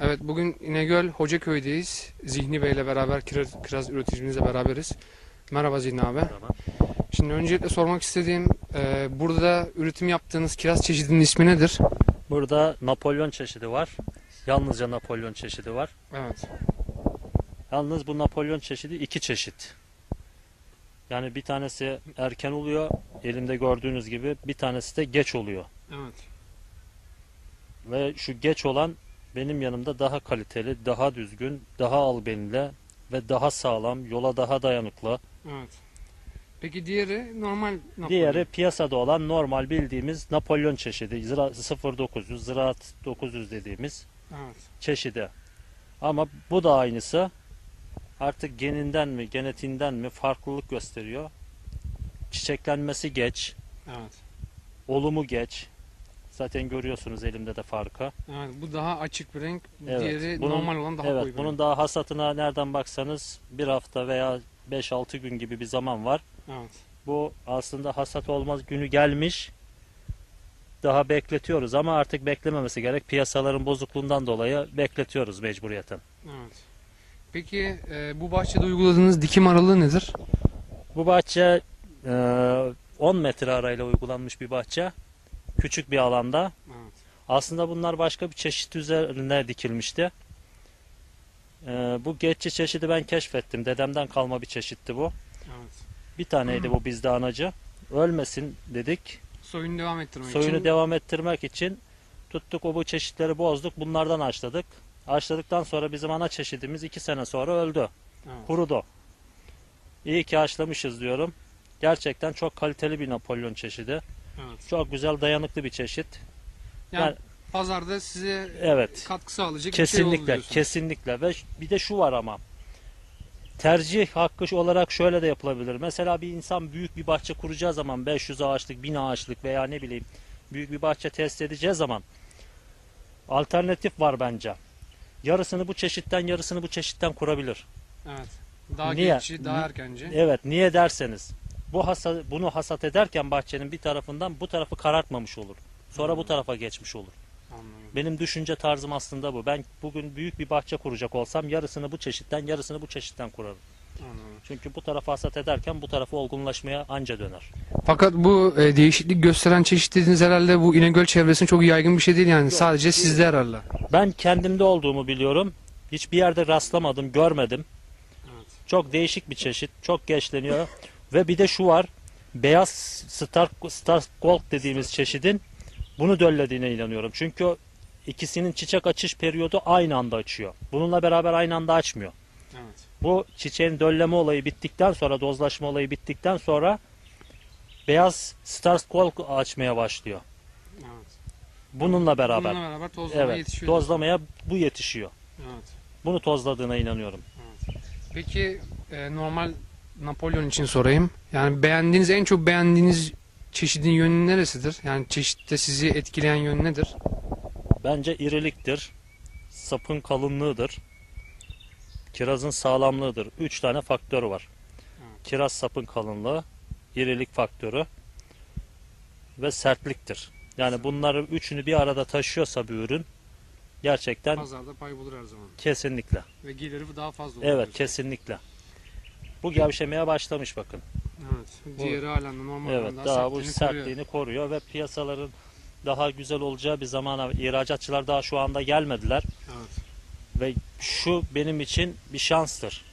Evet bugün İnegöl Hocaköy'deyiz. Zihni Bey ile beraber kiraz, kiraz üreticimizle beraberiz. Merhaba Zihni abi. Merhaba. Şimdi öncelikle sormak istediğim e, burada üretim yaptığınız kiraz çeşidinin ismi nedir? Burada Napolyon çeşidi var. Yalnızca Napolyon çeşidi var. Evet. Yalnız bu Napolyon çeşidi iki çeşit. Yani bir tanesi erken oluyor, elimde gördüğünüz gibi. Bir tanesi de geç oluyor. Evet. Ve şu geç olan benim yanımda daha kaliteli, daha düzgün, daha albenili ve daha sağlam, yola daha dayanıklı. Evet. Peki diğeri normal Napolyon. Diğeri piyasada olan normal bildiğimiz Napolyon çeşidi. Zira 0900, Ziraat 900 dediğimiz Evet. çeşidi. Ama bu da aynısı. Artık geninden mi, genetiğinden mi farklılık gösteriyor. Çiçeklenmesi geç, Evet. olumu geç. Zaten görüyorsunuz elimde de farkı. Evet. Bu daha açık bir renk. Evet. Diğeri Bunun- normal olan daha koyu evet, bir bunun renk. daha hasatına nereden baksanız bir hafta veya 5-6 gün gibi bir zaman var. Evet. Bu aslında hasat olmaz günü gelmiş. Daha bekletiyoruz ama artık beklememesi gerek. Piyasaların bozukluğundan dolayı bekletiyoruz mecburiyeten. Evet. Peki e, bu bahçede uyguladığınız dikim aralığı nedir? Bu bahçe e, 10 metre arayla uygulanmış bir bahçe. Küçük bir alanda. Evet. Aslında bunlar başka bir çeşit üzerine dikilmişti. E, bu geççi çeşidi ben keşfettim. Dedemden kalma bir çeşitti bu. Evet. Bir taneydi bu bizde anacı. Ölmesin dedik. Soyunu devam ettirmek Soyunu için. devam ettirmek için tuttuk o bu çeşitleri bozduk. Bunlardan açladık. Açladıktan sonra bizim ana çeşidimiz 2 sene sonra öldü. Evet. Kurudu. İyi ki haşlamışız diyorum. Gerçekten çok kaliteli bir Napolyon çeşidi. Evet. Çok güzel dayanıklı bir çeşit. Yani Yani- pazarda size Evet. katkı sağlayacak bir şey oldu Kesinlikle, kesinlikle ve bir de şu var ama. Tercih hakkı olarak şöyle de yapılabilir. Mesela bir insan büyük bir bahçe kuracağı zaman 500 ağaçlık, 1000 ağaçlık veya ne bileyim büyük bir bahçe test edeceği zaman alternatif var bence. Yarısını bu çeşitten, yarısını bu çeşitten kurabilir. Evet. Daha Niye? geçici, daha erkenci. Evet, niye derseniz bu hasat, bunu hasat ederken bahçenin bir tarafından bu tarafı karartmamış olur. Sonra bu Hmm. tarafa geçmiş olur. Anladım. Benim düşünce tarzım aslında bu. Ben bugün büyük bir bahçe kuracak olsam yarısını bu çeşitten, yarısını bu çeşitten kurarım. Anladım. Çünkü bu tarafa hasat ederken bu tarafı olgunlaşmaya anca döner. Fakat bu e, değişiklik gösteren çeşit dediğiniz herhalde bu İnegöl çevresinde çok yaygın bir şey değil yani. Sadece sizde herhalde. Ben kendimde olduğumu biliyorum. Hiçbir yerde rastlamadım, görmedim. Evet. Çok değişik bir çeşit. Çok gençleniyor. Ve bir de şu var. Beyaz Star, Star Gold dediğimiz çeşidin bunu döllediğine inanıyorum. Çünkü ikisinin çiçek açış periyodu aynı anda açıyor. Bununla beraber aynı anda açmıyor. Evet. Bu çiçeğin dölleme olayı bittikten sonra, dozlaşma olayı bittikten sonra beyaz Star Gold açmaya başlıyor. Evet. Bununla beraber. Bununla beraber tozlama Evet. yetişiyor. Dozlamaya bu yetişiyor. Evet. Bunu tozladığına inanıyorum. Peki e, normal Napolyon için sorayım. Yani beğendiğiniz en çok beğendiğiniz çeşidin yönü neresidir? Yani çeşitte sizi etkileyen yön nedir? Bence iriliktir. Sapın kalınlığıdır. Kirazın sağlamlığıdır. Üç tane faktörü var. Kiraz sapın kalınlığı, irilik faktörü ve sertliktir. Yani bunları üçünü bir arada taşıyorsa bir ürün gerçekten Pazarda pay bulur her zaman. kesinlikle. Ve geliri daha fazla olur. Evet diyorsun. kesinlikle. Bu gevşemeye başlamış bakın. Evet. Diğeri halen normal Evet olan daha bu sertliğini sertliğini koruyor ve piyasaların daha güzel olacağı bir zamana ihracatçılar daha şu anda gelmediler. koruyor. Evet. Ve şu benim için bir şanstır.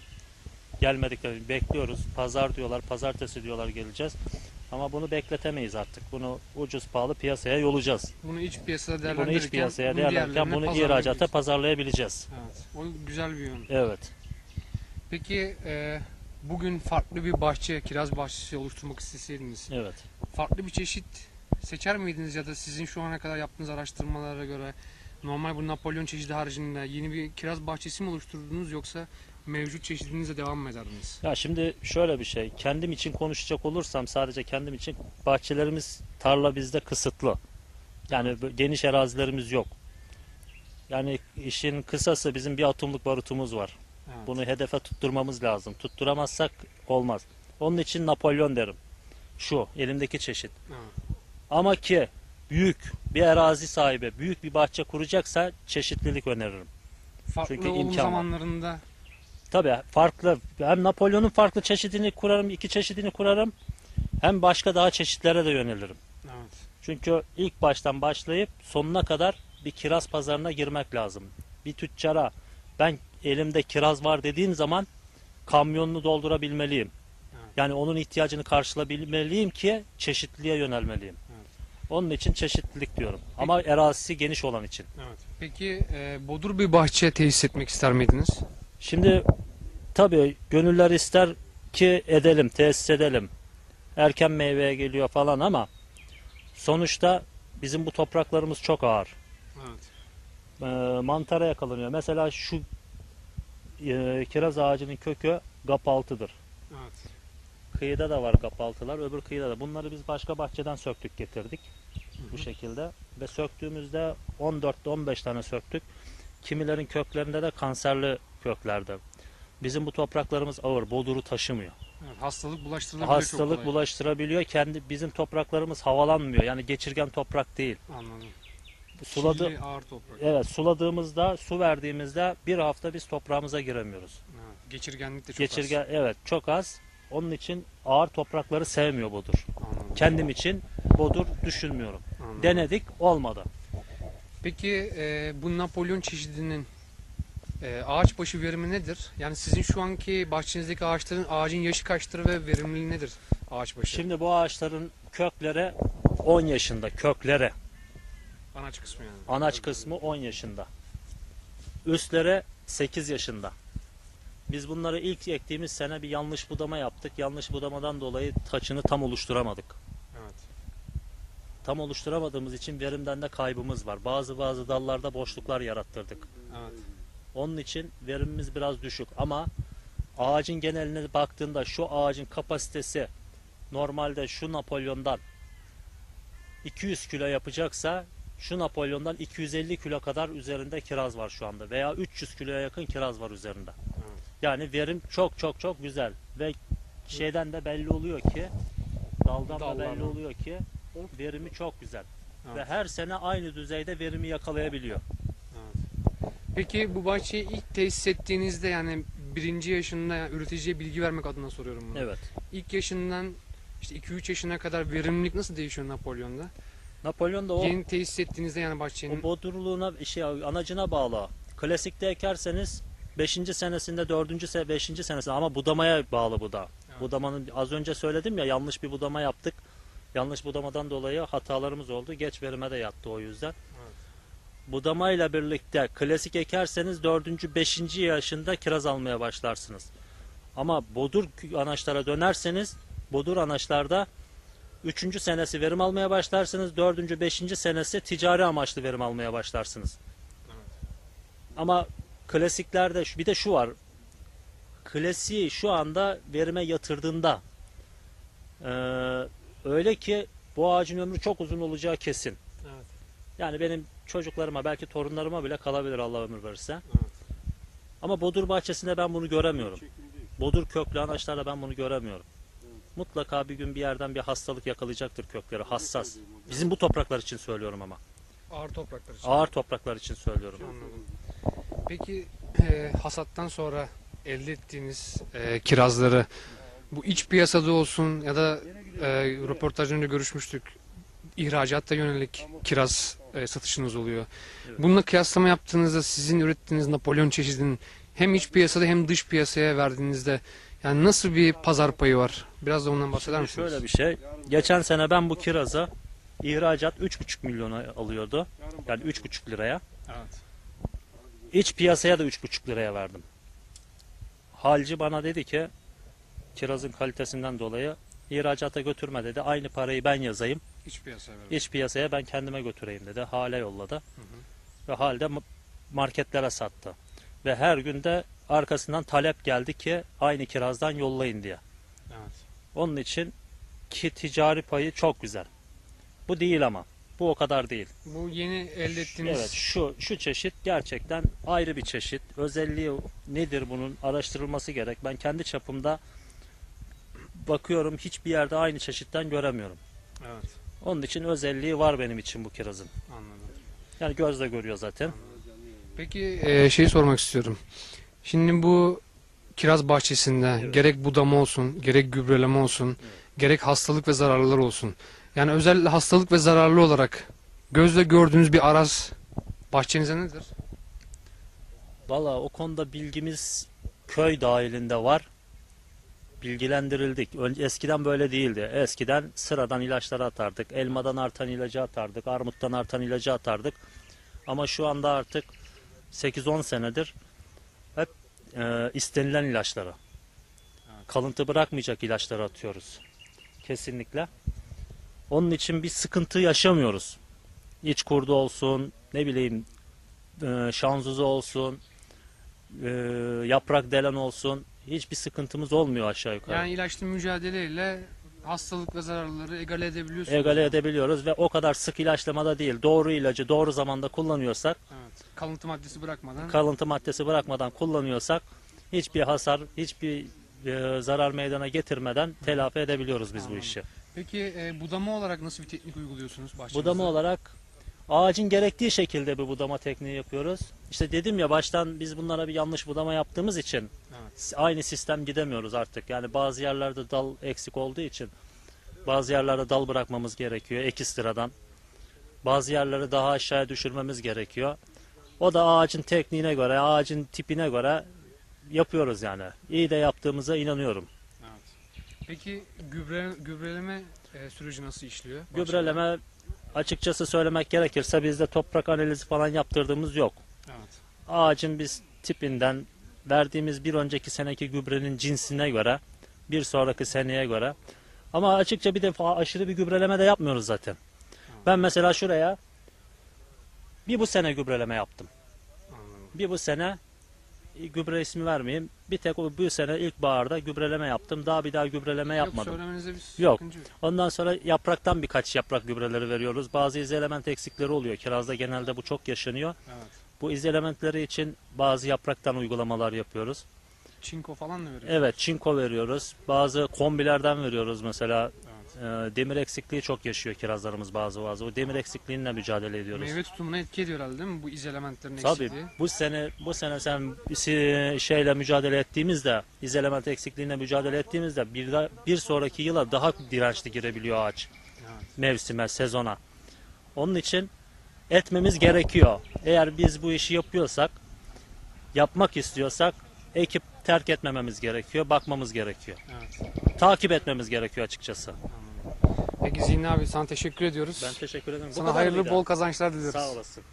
Gelmediklerini bekliyoruz. Pazar diyorlar, pazartesi diyorlar geleceğiz. Ama bunu bekletemeyiz artık. Bunu ucuz pahalı piyasaya yolacağız. Bunu iç piyasada Bunu iç piyasaya değerlendirirken bunu ihracata pazarlayabileceğiz. Evet. O güzel bir yön. Evet. Peki e, bugün farklı bir bahçe, kiraz bahçesi oluşturmak isteseydiniz Evet. farklı bir çeşit seçer miydiniz ya da sizin şu ana kadar yaptığınız araştırmalara göre normal bu Napolyon çeşidi haricinde yeni bir kiraz bahçesi mi oluşturdunuz yoksa mevcut çeşidinizle devam mı ederdiniz? Ya şimdi şöyle bir şey. Kendim için konuşacak olursam sadece kendim için bahçelerimiz, tarla bizde kısıtlı. Yani geniş arazilerimiz yok. Yani işin kısası bizim bir atımlık barutumuz var. Evet. Bunu hedefe tutturmamız lazım. Tutturamazsak olmaz. Onun için Napolyon derim. Şu elimdeki çeşit. Evet. Ama ki büyük bir arazi sahibi, büyük bir bahçe kuracaksa çeşitlilik öneririm. Farklı Çünkü imkan var. zamanlarında Tabii farklı. Hem Napolyon'un farklı çeşidini kurarım, iki çeşidini kurarım. Hem başka daha çeşitlere de yönelirim. evet. Çünkü ilk baştan başlayıp sonuna kadar bir kiraz pazarına girmek lazım. Bir tüccara ben elimde kiraz var dediğim zaman kamyonunu doldurabilmeliyim. Evet. Yani onun ihtiyacını karşılayabilmeliyim ki çeşitliliğe yönelmeliyim. Evet. Onun için çeşitlilik diyorum. Ama erazisi geniş olan için. Evet. Peki e, bodur bir bahçe tesis etmek ister miydiniz? Şimdi tabii gönüller ister ki edelim, tesis edelim. Erken meyveye geliyor falan ama sonuçta bizim bu topraklarımız çok ağır. Evet. e, mantara yakalanıyor. Mesela şu e, kiraz ağacının kökü gapaltıdır. Evet. Kıyıda da var gapaltılar, öbür kıyıda da. Bunları biz başka bahçeden söktük getirdik bu şekilde ve söktüğümüzde 14-15 tane söktük. Kimilerin köklerinde de kanserli köklerde. Bizim bu topraklarımız ağır, boduru taşımıyor. evet. Hastalık bulaştırılabilir çok Hastalık bulaştırabiliyor. Kendi bizim topraklarımız havalanmıyor. Yani geçirgen toprak değil. Anladım. Suladı Kirli, ağır toprak. Evet, suladığımızda, su verdiğimizde bir hafta biz toprağımıza giremiyoruz. Evet. Geçirgenlik de çok Geçirgen evet çok az. Onun için ağır toprakları sevmiyor bodur. az. Anladım. Kendim için bodur düşünmüyorum. Anladım. Denedik olmadı. Peki e, bu Napolyon çeşidinin e, ağaç başı verimi nedir? Yani sizin şu anki bahçenizdeki ağaçların ağacın yaşı kaçtır ve verimliliği nedir ağaç başı? Şimdi bu ağaçların kökleri 10 yaşında köklere. Anaç kısmı yani. Anaç kısmı 10 yaşında. Üstlere 8 yaşında. Biz bunları ilk ektiğimiz sene bir yanlış budama yaptık. Yanlış budamadan dolayı taçını tam oluşturamadık. Evet. Tam oluşturamadığımız için verimden de kaybımız var. Bazı bazı dallarda boşluklar yarattırdık. Evet. Onun için verimimiz biraz düşük ama ağacın geneline baktığında şu ağacın kapasitesi normalde şu Napolyon'dan 200 kilo yapacaksa şu Napolyon'dan 250 kilo kadar üzerinde kiraz var şu anda veya 300 kiloya yakın kiraz var üzerinde. Yani verim çok çok çok güzel ve şeyden de belli oluyor ki daldan da belli oluyor ki verimi çok güzel ve Evet. her sene aynı düzeyde verimi yakalayabiliyor. Evet. Peki bu bahçeyi ilk tesis ettiğinizde yani birinci yaşında yani üreticiye bilgi vermek adına soruyorum bunu. Evet. İlk yaşından işte 2-3 yaşına kadar verimlilik nasıl değişiyor Napolyon'da? Napolyon da o Yeni tesis ettiğinizde yani bahçenin O bodurluğuna, şey, anacına bağlı. Klasikte ekerseniz 5. senesinde, 4. se 5. senesinde ama budamaya bağlı bu da. Evet. Budamanın az önce söyledim ya yanlış bir budama yaptık. Yanlış budamadan dolayı hatalarımız oldu. Geç verime de yattı o yüzden. Evet. Budamayla birlikte klasik ekerseniz 4. 5. yaşında kiraz almaya başlarsınız. Ama bodur anaçlara dönerseniz bodur anaçlarda 3. senesi verim almaya başlarsınız. 4. 5. senesi ticari amaçlı verim almaya başlarsınız. Ama klasiklerde bir de şu var. Klasiği şu anda verime yatırdığında öyle ki bu ağacın ömrü çok uzun olacağı kesin. Evet. Yani benim çocuklarıma belki torunlarıma bile kalabilir Allah ömür verirse. Evet. Ama bodur bahçesinde ben bunu göremiyorum. Bodur köklü anaçlarda ben bunu göremiyorum. Mutlaka bir gün bir yerden bir hastalık yakalayacaktır kökleri hassas. Bizim bu topraklar için söylüyorum ama. Ağır topraklar için. Ağır topraklar için söylüyorum. Anladım. Peki e, hasattan sonra elde ettiğiniz e, kirazları bu iç piyasada olsun ya da e, röportajdan önce görüşmüştük ihracatta yönelik kiraz e, satışınız oluyor. Evet. Bununla kıyaslama yaptığınızda sizin ürettiğiniz Napolyon çeşidinin hem iç piyasada hem dış piyasaya verdiğinizde yani nasıl bir pazar payı var? Biraz da ondan bahseder misiniz? şöyle bir şey. Geçen sene ben bu kiraza ihracat 3,5 milyona alıyordu. Yani 3,5 liraya. Evet. İç piyasaya da 3,5 liraya verdim. Halci bana dedi ki kirazın kalitesinden dolayı ihracata götürme dedi. Aynı parayı ben yazayım. İç piyasaya verin. İç piyasaya ben kendime götüreyim dedi. Hale yolladı. Ve halde ma- marketlere sattı. Ve her günde arkasından talep geldi ki aynı kirazdan yollayın diye. Evet. Onun için ki ticari payı çok güzel. Bu değil ama. Bu o kadar değil. Bu yeni elde ettiğiniz Evet şu şu çeşit gerçekten ayrı bir çeşit. Özelliği nedir bunun araştırılması gerek. Ben kendi çapımda bakıyorum hiçbir yerde aynı çeşitten göremiyorum. Evet. Onun için özelliği var benim için bu kirazın. Anladım. Yani gözle görüyor zaten. Peki e, şey sormak istiyorum. Şimdi bu kiraz bahçesinde Evet. gerek budama olsun, gerek gübreleme olsun, gerek hastalık ve zararlılar olsun. Yani özel hastalık ve zararlı olarak gözle gördüğünüz bir araz bahçenize nedir? Valla o konuda bilgimiz köy dahilinde var. Bilgilendirildik. Eskiden böyle değildi. Eskiden sıradan ilaçlar atardık. Elmadan artan ilacı atardık. Armuttan artan ilacı atardık. Ama şu anda artık 8-10 senedir e, istenilen ilaçlara. Kalıntı bırakmayacak ilaçları atıyoruz. Kesinlikle. Onun için bir sıkıntı yaşamıyoruz. İç kurdu olsun, ne bileyim e, şanzuzu olsun, e, yaprak delen olsun hiçbir sıkıntımız olmuyor aşağı yukarı. Yani ilaçlı mücadeleyle hastalık ve zararlıları egale edebiliyorsunuz. Egale edebiliyoruz ve o kadar sık ilaçlamada değil. Doğru ilacı doğru zamanda kullanıyorsak, Evet. Kalıntı maddesi bırakmadan. kalıntı maddesi bırakmadan kullanıyorsak hiçbir hasar, hiçbir e, zarar meydana getirmeden telafi edebiliyoruz biz bu Anladım. işi. Peki e, budama olarak nasıl bir teknik uyguluyorsunuz bahçenizde? Budama olarak ağacın gerektiği şekilde bir budama tekniği yapıyoruz. İşte dedim ya baştan biz bunlara bir yanlış budama yaptığımız için Evet. aynı sistem gidemiyoruz artık. Yani bazı yerlerde dal eksik olduğu için bazı yerlerde dal bırakmamız gerekiyor ek sıradan. Bazı yerleri daha aşağıya düşürmemiz gerekiyor. O da ağacın tekniğine göre, ağacın tipine göre yapıyoruz yani. İyi de yaptığımıza inanıyorum. Evet. Peki gübre gübreleme e, süreci nasıl işliyor? bahçede? Gübreleme açıkçası söylemek gerekirse bizde toprak analizi falan yaptırdığımız yok. Evet. ağacın biz tipinden verdiğimiz bir önceki seneki gübrenin cinsine göre bir sonraki seneye göre ama açıkça bir defa aşırı bir gübreleme de yapmıyoruz zaten. Ben mesela şuraya bir bu sene gübreleme yaptım. Anladım. Bir bu sene e, gübre ismi vermeyeyim. Bir tek o bu sene ilkbaharda gübreleme yaptım. Daha bir daha gübreleme Yok yapmadım. söylemenize bir Yok. yok. Ondan sonra yapraktan birkaç yaprak gübreleri veriyoruz. Bazı iz element eksikleri oluyor. Kirazda genelde bu çok yaşanıyor. Evet. Bu iz elementleri için bazı yapraktan uygulamalar yapıyoruz. Çinko falan mı veriyorsunuz? Evet, çinko veriyoruz. Bazı kombilerden veriyoruz mesela. Evet. Ee, demir eksikliği çok yaşıyor kirazlarımız bazı bazı. O demir eksikliğiyle mücadele ediyoruz. Meyve tutumuna etki ediyor herhalde değil mi bu iz elementlerin Tabii eksikliği? bu sene bu sene sen si- şeyle mücadele ettiğimizde, iz element eksikliğine mücadele ettiğimizde bir da, bir sonraki yıla daha dirençli girebiliyor ağaç Evet. mevsime, sezona. Onun için etmemiz gerekiyor. Eğer biz bu işi yapıyorsak, yapmak istiyorsak ekip terk etmememiz gerekiyor, bakmamız gerekiyor. evet. Takip etmemiz gerekiyor açıkçası. Peki Zihin abi sana teşekkür ediyoruz. Ben teşekkür ederim. Bu sana kadar hayırlı mıydı? bol kazançlar diliyoruz. Sağ olasın.